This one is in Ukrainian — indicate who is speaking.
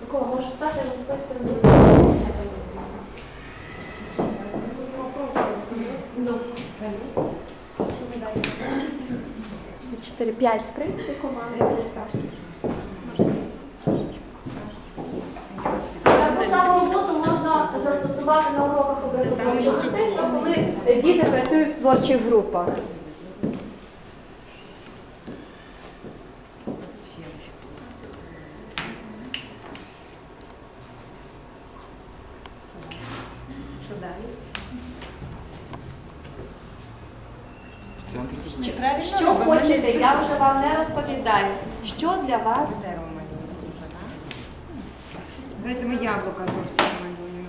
Speaker 1: Микола, може стати на своїй стороні? Ну. Чотири, п'ять, в принципі, команди. Таку саму роботу можна застосувати на уроках образотворчого мистецтва, коли діти працюють в творчих групах.
Speaker 2: Центрі.
Speaker 1: Що, що хочете, я вже вам не розповідаю. Що для вас?
Speaker 3: Давайте ми яблука жовті малюємо,